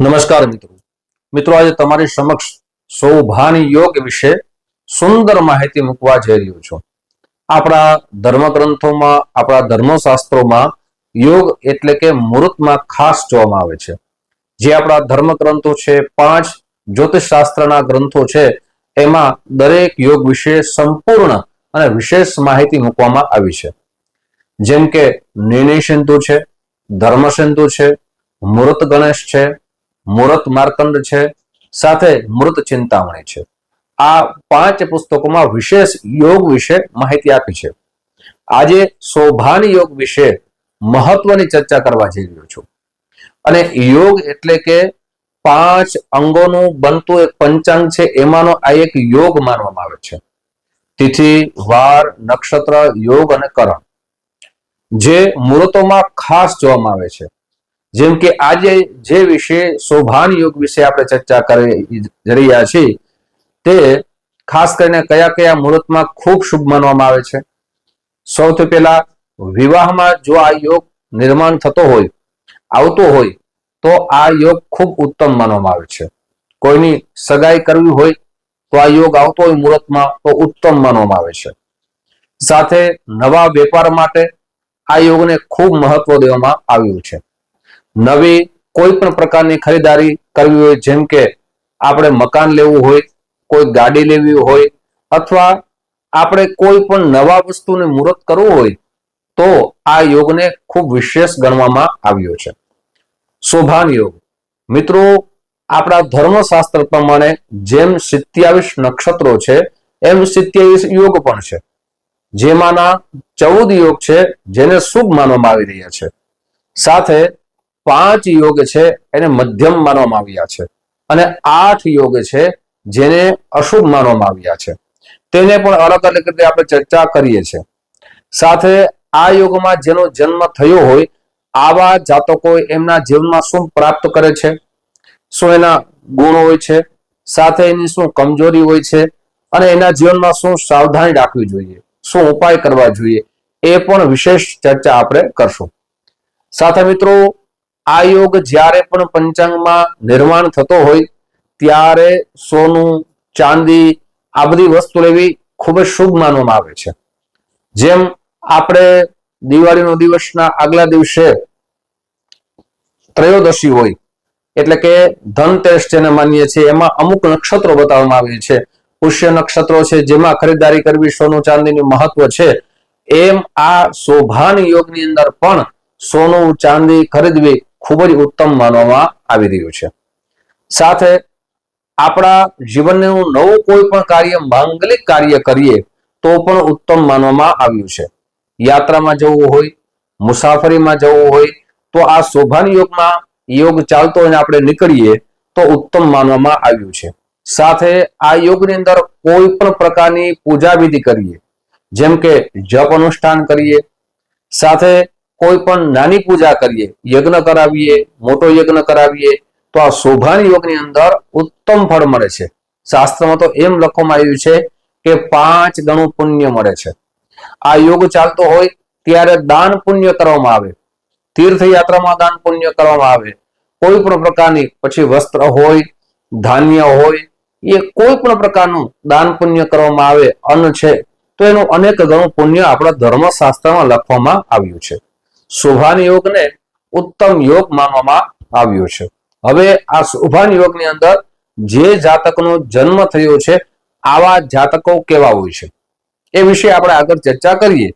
નમસ્કાર મિત્રો. મિત્રો, આજે તમારી સમક્ષ સૌભાન યોગ વિશે સુંદર માહિતી મૂકવા જઈ રહ્યો છું. આપણા ધર્મગ્રંથોમાં, આપણા ધર્મશાસ્ત્રોમાં યોગ એટલે કે મુહૂર્તમાં ખાસ જોવામાં આવે છે. જે આપણા ધર્મગ્રંથો છે, પાંચ જ્યોતિષ શાસ્ત્રના ગ્રંથો છે, એમાં દરેક યોગ વિશે સંપૂર્ણ અને વિશેષ માહિતી મૂકવામાં આવી છે. જેમ કે નિર્ણય સિંધુ છે, ધર્મ સિંધુ છે મૂર્ત ગણેશ છે મૂર્ત માર્કંડ છે, સાથે મૃત ચિંતામણી છે. આ પાંચ પુસ્તકોમાં વિશેષ યોગ વિશે માહિતી આપી છે. આજે શોભાન યોગ વિશે મહત્વની ચર્ચા કરવા જઈ રહ્યો છું. અને યોગ એટલે કે પાંચ અંગોનું બનતું એક પંચાંગ છે, એમાંનો આ એક યોગ માનવામાં આવે છે. તિથિ, વાર, નક્ષત્ર, યોગ અને કરણ. જે મુહૂર્તોમાં ખાસ જોવામાં આવે છે. જેમ કે આજે જે વિશે શોભાન યોગ વિશે આપણે ચર્ચા કરી રહ્યા છીએ, તે ખાસ કરીને કયા કયા મુહૂર્તમાં ખૂબ શુભ માનવામાં આવે છે. સૌથી પહેલા વિવાહમાં જો આ યોગ નિર્માણ થતો હોય, આવતો હોય, તો આ યોગ ખૂબ ઉત્તમ માનવામાં આવે છે. કોઈની સગાઈ કરવી હોય, તો આ યોગ આવતો હોય મુહૂર્તમાં, તો ઉત્તમ માનવામાં આવે છે. સાથે નવા વેપાર માટે આ યોગને ખૂબ મહત્વ દેવામાં આવ્યું છે. નવી કોઈ પણ પ્રકારની ખરીદારી કરવી હોય, જેમ કે આપણે મકાન લેવું હોય, કોઈ ગાડી લેવી હોય, અથવા આપણે કોઈ પણ નવા વસ્તુને મુહૂર્ત કરવું હોય, તો આ યોગને ખૂબ વિશેષ ગણવામાં આવ્યો છે. શોભાન યોગ. મિત્રો, આપણા ધર્મશાસ્ત્ર પ્રમાણે જેમ સિત્યાવીસ નક્ષત્રો છે, એમ સિત્યાવીસ યોગ પણ છે. જેમાંના ચૌદ યોગ છે, જેને શુભ માનવામાં આવી રહ્યા છે. સાથે પાંચ યોગ છે એને મધ્યમ માનવામાં આવ્યા છે. અને આઠ યોગ છે જેને અશુભ માનવામાં આવ્યા છે. તેને પણ અલગ અલગ રીતે આપણે ચર્ચા કરીએ છીએ. સાથે આ યોગમાં જેનો જન્મ થયો હોય, આવા જાતકો એમના જીવનમાં શું પ્રાપ્ત કરે છે? શું એના ગુણ હોય છે? સાથે એની શું કમજોરી હોય છે? અને એના જીવનમાં શું સાવધાની રાખવી જોઈએ? શું ઉપાય કરવા જોઈએ? એ પણ વિશેષ ચર્ચા આપણે કરશું. સાથે મિત્રો આ યોગ જ્યારે પણ પંચાંગમાં નિર્માણ થતો હોય, ત્યારે સોનું, ચાંદી, આ બધી વસ્તુ લેવી ખૂબ જ શુભ માનવામાં આવે છે. જેમ આપણે દિવાળીનો દિવસના આગલા દિવસે ત્રયોદશી હોય, એટલે કે ધનતેરસ જેને માનીએ છીએ, એમાં અમુક નક્ષત્રો બતાવવામાં આવે છે. પુષ્ય નક્ષત્રો છે, જેમાં ખરીદારી કરવી, સોનું, ચાંદીનું મહત્વ છે. એમ આ શોભાન યોગની અંદર પણ સોનું, ચાંદી ખરીદવી ખૂબ જ ઉત્તમ માનવામાં આવી રહ્યું છે. સાથે આપણા જીવનનું નવું કોઈ પણ કાર્ય, માંગલિક કાર્ય કરીએ તો પણ ઉત્તમ માનવામાં આવ્યું છે. યાત્રામાં જવું હોય, મુસાફરીમાં જવું હોય, તો આ શોભાન યોગમાં યોગ ચાલતો હોય ને આપણે નીકળીએ તો ઉત્તમ માનવામાં આવ્યું છે. સાથે આ યોગની અંદર કોઈ પણ પ્રકારની પૂજા વિધિ કરીએ. જેમ કે જપ અનુષ્ઠાન કરીએ. સાથે કોઈ પણ નાની પૂજા કરીએ, યજ્ઞ કરાવીએ, મોટો યજ્ઞ કરાવીએ, તો આ શોભાન યોગની અંદર ઉત્તમ ફળ મળે છે. શાસ્ત્રમાં તો એમ લખવામાં આવ્યું છે કે પાંચ ગણું પુણ્ય મળે છે. આ યોગ ચાલતો હોય ત્યારે દાન પુણ્ય કરવામાં આવે. તીર્થયાત્રામાં દાન પુણ્ય કરવામાં આવે. કોઈ પણ પ્રકારની, પછી વસ્ત્ર હોય, ધાન્ય હોય, એ કોઈ પણ પ્રકારનું દાન પુણ્ય કરવામાં આવે, અન્ન છે, તો એનું અનેક ગણું પુણ્ય આપણા ધર્મશાસ્ત્રમાં લખવામાં આવ્યું છે. શુભાન યોગને ઉત્તમ યોગ માનવામાં આવ્યો છે. હવે આ શોભાન યોગની અંદર જે જાતકનો જન્મ થયો છે, આવા જાતકો કેવા હોય છે? એ વિશે આપણે આગળ ચર્ચા કરીએ.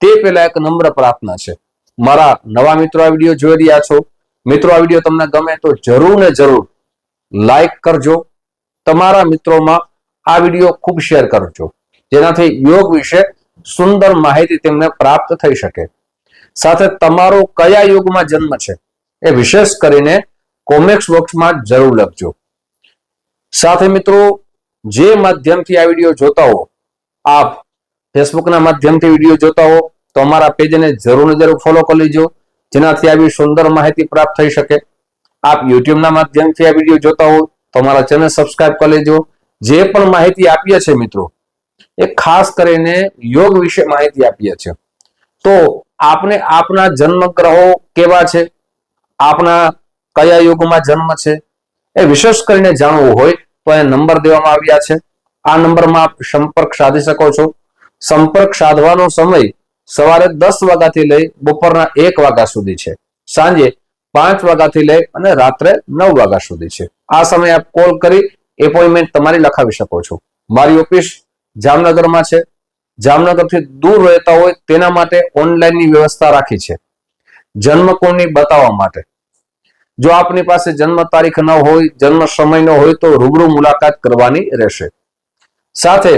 તે પહેલા એક નમ્ર પ્રાર્થના છે. મારા નવા મિત્રો આ વીડિયો જોઈ રહ્યા છો. મિત્રો, આ વીડિયો તમને ગમે તો જરૂર ને જરૂર લાઈક કરજો. તમારા મિત્રોમાં આ વીડિયો ખૂબ શેર કરજો. જેનાથી યોગ વિશે સુંદર માહિતી તેમને પ્રાપ્ત થઈ શકે. સાથે તમારો કયા યુગમાં જન્મ છે એ વિશેષ કરીને કોમેક્સ બોક્સમાં જરૂર લખજો. સાથે મિત્રો, જે માધ્યમથી આ વીડિયો જોતા હો, આપ ફેસબુકના માધ્યમથી વીડિયો જોતા હો, તો અમારા પેજને જરૂર જરૂર ફોલો કરી લેજો, જેનાથી આવી સુંદર માહિતી પ્રાપ્ત થઈ શકે. આપ યુટ્યુબના માધ્યમથી આ વીડિયો જોતા હો, તો અમારા ચેનલ સબસ્ક્રાઇબ કરી લેજો. જે પણ માહિતી આપીએ છીએ મિત્રો, એ ખાસ કરીને યોગ વિશે માહિતી આપીએ છીએ. તો આપને આપના જન્મ ગ્રહો કેવા છે? આપના કયા યુગમાં જન્મ છે? એ વિશેષ કરીને જાણવું હોય તો એ નંબર દેવામાં આવ્યા છે. આ નંબરમાં આપ સંપર્ક સાધી શકો છો. સંપર્ક સાધવાનો સમય સવારે દસ વાગ્યાથી લઈ બપોરના એક વાગ્યા સુધી છે. સાંજે પાંચ વાગ્યાથી લઈ અને રાત્રે નવ વાગ્યા સુધી છે. આ સમયે આપ કોલ કરી એપોઇન્ટમેન્ટ તમારી લખાવી શકો છો. મારી ઓફિસ જામનગરમાં છે. જામનગરથી દૂર રહેતા હોય તેના માટે ઓનલાઈનની વ્યવસ્થા રાખી છે. જન્મ કુંડળી બતાવવા માટે. જો આપની પાસે જન્મ તારીખ ન હોય, જન્મ સમય ન હોય તો રૂબરૂ મુલાકાત કરવાની રહેશે. સાથે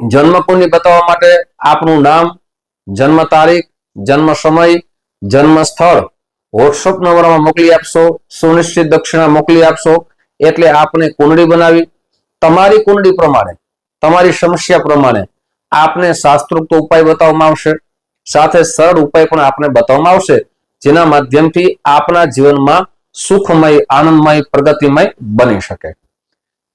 જન્મ કુંડળી બતાવવા માટે આપનું નામ, જન્મ તારીખ, જન્મ સમય, જન્મ સ્થળ વોટ્સઅપ નંબરમાં મોકલી આપશો, સુનિશ્ચિત દક્ષિણા મોકલી આપશો, એટલે આપણે કુંડળી બનાવી, તમારી કુંડળી પ્રમાણે, તમારી સમસ્યા પ્રમાણે આપને શાસ્ત્રોક્ત ઉપાય બતાવવામાં આવશે. સાથે સરળ ઉપાય પણ આપને બતાવવામાં આવશે, જેના માધ્યમથી આપના જીવનમાં સુખમય, આનંદમય, પ્રગતિમય બની શકે.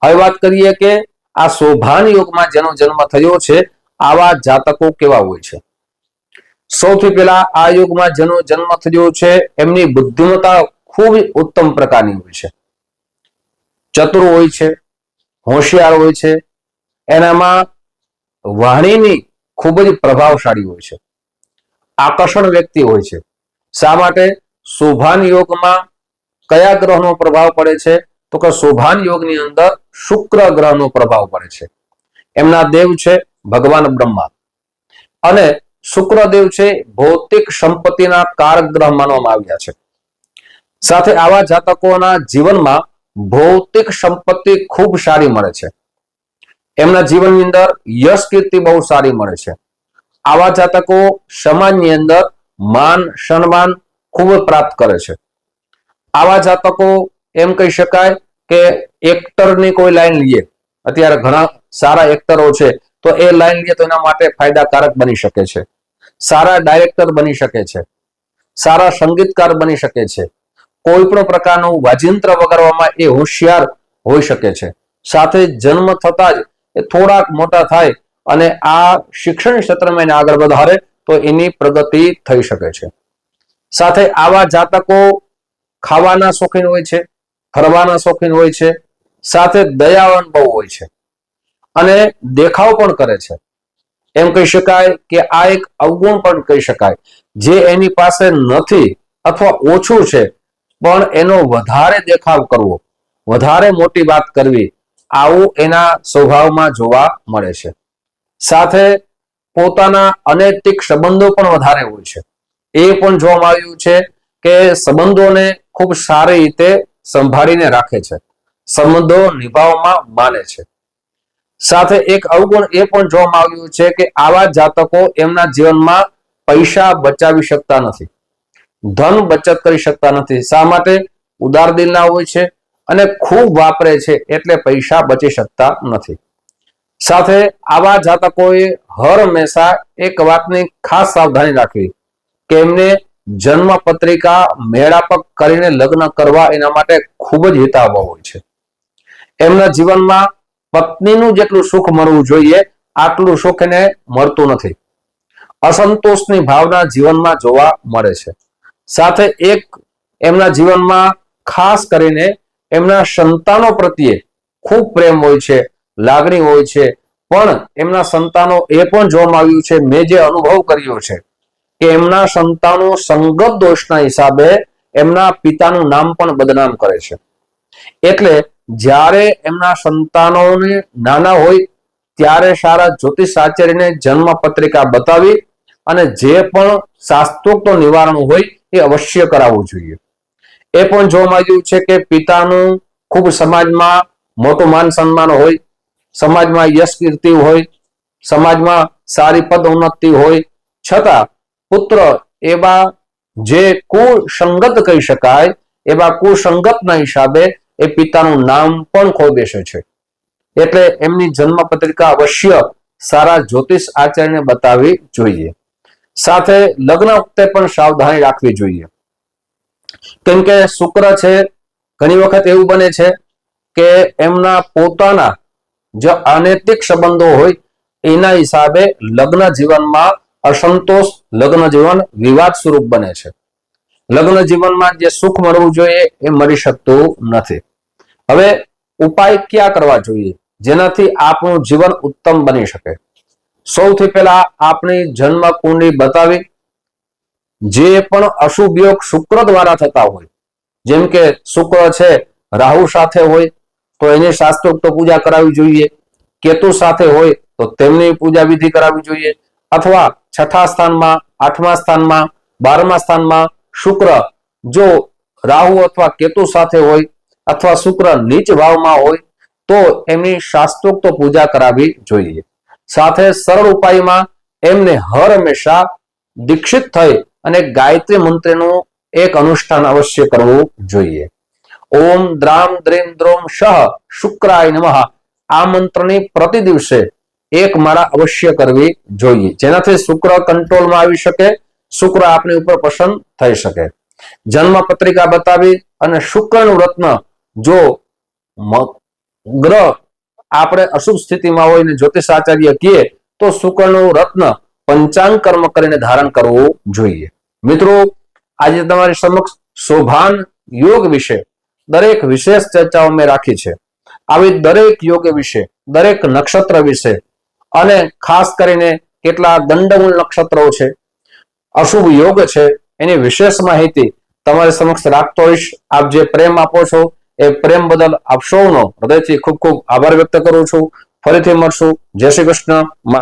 હવે વાત કરીએ કે આ શોભાન યોગમાં જેનો જન્મ થયો છે, આવા જાતકો કેવા હોય છે? સૌથી પહેલા આ યુગમાં જેનો જન્મ થયો છે, એમની બુદ્ધિમત્તા ખૂબ ઉત્તમ પ્રકારની હોય છે. ચતુર હોય છે, હોશિયાર હોય છે, એનામાં વાણીની ખૂબ જ પ્રભાવશાળી હોય છે. આકર્ષણ વ્યક્તિ હોય છે. શા માટે? શોભાન યોગમાં કયા ગ્રહનો પ્રભાવ પડે છે? તો કે શોભાન યોગની અંદર શુક્ર ગ્રહનો પ્રભાવ પડે છે. એમના દેવ છે ભગવાન બ્રહ્મા. અને શુક્રદેવ છે ભૌતિક સંપત્તિના કારક ગ્રહ માનવામાં આવ્યા છે. સાથે આવા જાતકોના જીવનમાં ભૌતિક સંપત્તિ ખૂબ સારી મળે છે. એમના જીવનની અંદર યશ કીર્તિ બહુ સારી મળે છે. આવા જાતકો સમાજની અંદર માન, સન્માન ખૂબ પ્રાપ્ત કરે છે. આવા જાતકો એમ કહી શકાય કે એક્ટરની કોઈ લાઈન લઈએ અત્યારે ઘણા સારા એક્ટરો છે, તો એ લાઈન લઈએ તો એના માટે ફાયદાકારક બની શકે છે. સારા ડાયરેક્ટર બની શકે છે. સારા સંગીતકાર બની શકે છે. કોઈ પણ પ્રકારનું વાજિંત્ર વગાડવામાં એ હોશિયાર હોઈ શકે છે. સાથે જન્મ થતા જ થોડાક મોટા થાય અને આ શિક્ષણ ક્ષેત્રમાં એને આગળ વધારે, તો એની પ્રગતિ થઈ શકે છે. સાથે આવા જાતકો ખાવાના શોખીન હોય છે, ફરવાના શોખીન હોય છે, સાથે દયાવાન બહુ હોય છે અને દેખાવ પણ કરે છે. એમ કહી શકાય કે આ એક અવગુણ પણ કહી શકાય જે એની પાસે નથી અથવા ઓછું છે, પણ એનો વધારે દેખાવ કરવો, વધારે મોટી વાત કરવી આવું એના સ્વભાવમાં જોવા મળે છે. સાથે પોતાના અનૈતિક સંબંધો પણ વધારે હોય છે. એ પણ જોવામાં આવ્યું છે કે સંબંધોને ખૂબ સારી રીતે સંભાળીને રાખે છે. સંબંધો નિભાવવામાં માને છે. સાથે એક અવગુણ એ પણ જોવામાં આવ્યું છે કે આવા જાતકો એમના જીવનમાં પૈસા બચાવી શકતા નથી. ધન બચત કરી શકતા નથી. શા માટે? ઉદાર દિલના હોય છે. અને ખૂબ વાપરે છે એટલે પૈસા બચી શકતા નથી. સાથે આવા જાતકોએ હર હંમેશા એક વાતની ખાસ સાવધાની રાખવી કે એમને જન્મ પત્રિકા મેળાપક કરીને લગ્ન કરવા એના માટે ખૂબ જ હિતાવહ હોય છે. એમના જીવનમાં પત્નીનું જેટલું સુખ મળવું જોઈએ, આટલું સુખ એને મળતું નથી. અસંતોષની ભાવના જીવનમાં જોવા મળે છે. સાથે એક એમના જીવનમાં ખાસ કરીને એમના સંતાનો પ્રત્યે ખૂબ પ્રેમ હોય છે, લાગણી હોય છે. પણ એમના સંતાનો એ પણ જોવામાં આવ્યું છે, મેં જે અનુભવ કર્યો છે કે એમના સંતાનો સંગત દોષના હિસાબે એમના પિતાનું નામ પણ બદનામ કરે છે. એટલે જ્યારે એમના સંતાનોને નાના હોય ત્યારે સારા જ્યોતિષ આચાર્યને જન્મ પત્રિકા બતાવી અને જે પણ શાસ્ત્રોક્ત નિવારણ હોય એ અવશ્ય કરાવવું જોઈએ. એ પણ જોવામાં આવ્યું છે કે પિતાનું ખૂબ સમાજમાં મોટું માન સન્માન હોય, સમાજમાં યશ કીર્તિ હોય, સમાજમાં સારી પદ ઉન્નતિ હોય. છતાં પુત્ર એવા જે કુસંગત કહી શકાય, એવા કુસંગતના હિસાબે એ પિતાનું નામ પણ ખોઈ બેસે છે. એટલે એમની જન્મ પત્રિકા અવશ્ય સારા જ્યોતિષ આચાર્યને બતાવવી જોઈએ. સાથે લગ્ન વખતે પણ સાવધાની રાખવી જોઈએ. કેમ કે શુક્ર છે, ઘણી વખત એવું બને છે કે એમના પોતાના જે અનૈતિક સંબંધો હોય, એના હિસાબે લગ્ન જીવનમાં અસંતોષ, લગ્ન જીવન વિવાદ સ્વરૂપ બને છે. લગ્ન જીવનમાં જે સુખ મળવું જોઈએ એ મળી શકતું નથી. હવે ઉપાય ક્યાં કરવા જોઈએ? જેનાથી આપણું જીવન ઉત્તમ બની શકે. સૌથી પહેલા આપણી જન્મ કુંડળી બતાવી જે પણ અશુભ યોગ શુક્ર દ્વારા થતા હોય, જેમ કે શુક્ર છે, રાહુ સાથે હોય, તો એની શાસ્ત્રોક્ત પૂજા કરાવવી જોઈએ. કેતુ સાથે હોય, તો તેમની પૂજા વિધિ કરાવવી જોઈએ. અથવા છઠ્ઠા સ્થાનમાં, આઠમા સ્થાનમાં, બારમા સ્થાનમાં શુક્ર, જો રાહુ અથવા કેતુ સાથે હોય, અથવા શુક્ર નીચ ભાવમાં હોય, તો એમની શાસ્ત્રોક્ત પૂજા કરાવવી જોઈએ. સાથે સરળ ઉપાયમાં એમને હર હંમેશા દીક્ષિત થઈ અને ગાયત્રી મંત્રનું એક અનુષ્ઠાન અવશ્ય કરવું જોઈએ. ઓમ દ્રામ દ્રીમ દ્રોમ શહ શુક્રાય નમઃ. આ મંત્રની પ્રતિ દિવસે એક માળા અવશ્ય કરવી જોઈએ. જેનાથી શુક્ર કંટ્રોલમાં આવી શકે, શુક્ર આપની ઉપર પસંદ થઈ શકે. જન્મ પત્રિકા બતાવી અને શુક્રનું રત્ન જો ગ્રહ આપણે અશુભ સ્થિતિમાં હોય ને જ્યોતિષાચાર્ય કહીએ તો શુક્રનું રત્ન પંચાંગ કર્મ કરીને ધારણ કરવું જોઈએ. મિત્રો, આજે તમારી સમક્ષ શોભાન યોગ વિશે દરેક વિશેષ ચર્ચાઓ મેં રાખી છે. આવી દરેક યોગ વિશે, દરેક નક્ષત્ર વિશે અને ખાસ કરીને કેટલા દંડમૂળ નક્ષત્રો છે, અશુભ યોગ છે, એની વિશેષ માહિતી તમારી સમક્ષ રાખતો હોઈશ. આપ જે પ્રેમ આપો છો, એ પ્રેમ બદલ આપ સૌનો હૃદયથી ખૂબ ખૂબ આભાર વ્યક્ત કરું છું. ફરીથી મળશું. જય શ્રી કૃષ્ણ.